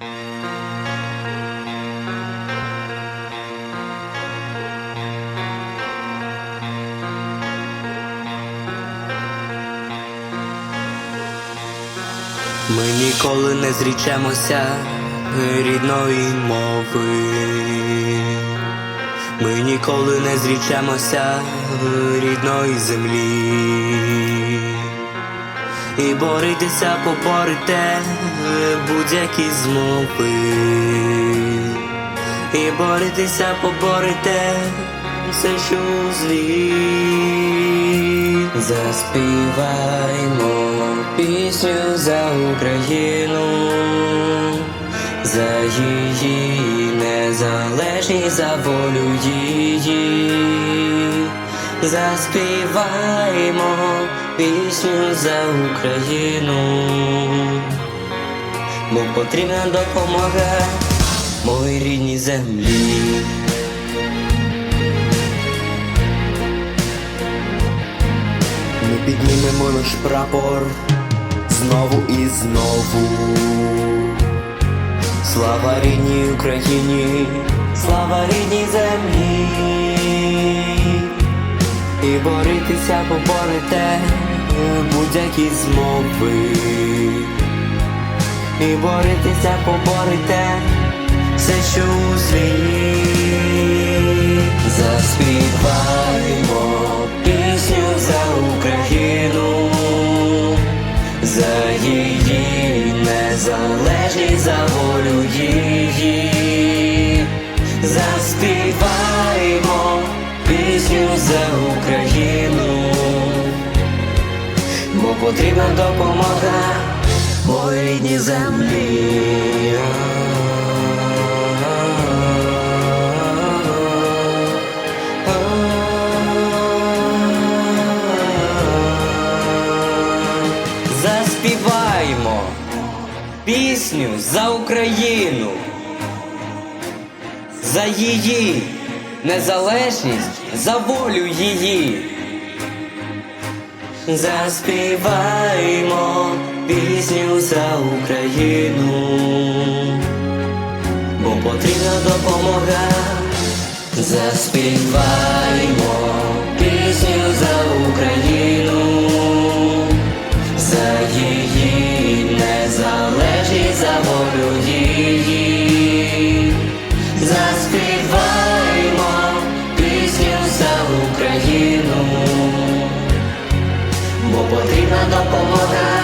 Ми ніколи не зрічемося рідної мови. Ми ніколи не зрічемося рідної землі. І боритися поборете будь-які змови. І боритися поборете все, що злі. Заспіваймо пісню за Україну, за її незалежність, за волю її. Заспіваймо пісню за Україну, бо потрібна допомога моїй рідній землі. Ми піднімемо наш прапор знову і знову. Слава рідній Україні, слава рідній землі. Боритися поборете будь-які змови. І боритися поборете все, що у злі. Заспіваймо пісню за Україну, за її незалежність, за волю її. Заспіваймо пісню за Україну, потрібна допомога моїй рідній землі. Заспіваємо пісню за Україну, за її незалежність, за волю її. Заспіваємо пісню за Україну, бо потрібна допомога. Заспіваємо пісню за Україну, за її незалежність, за волю. Заспіваємо пісню за Україну, потрібна допомога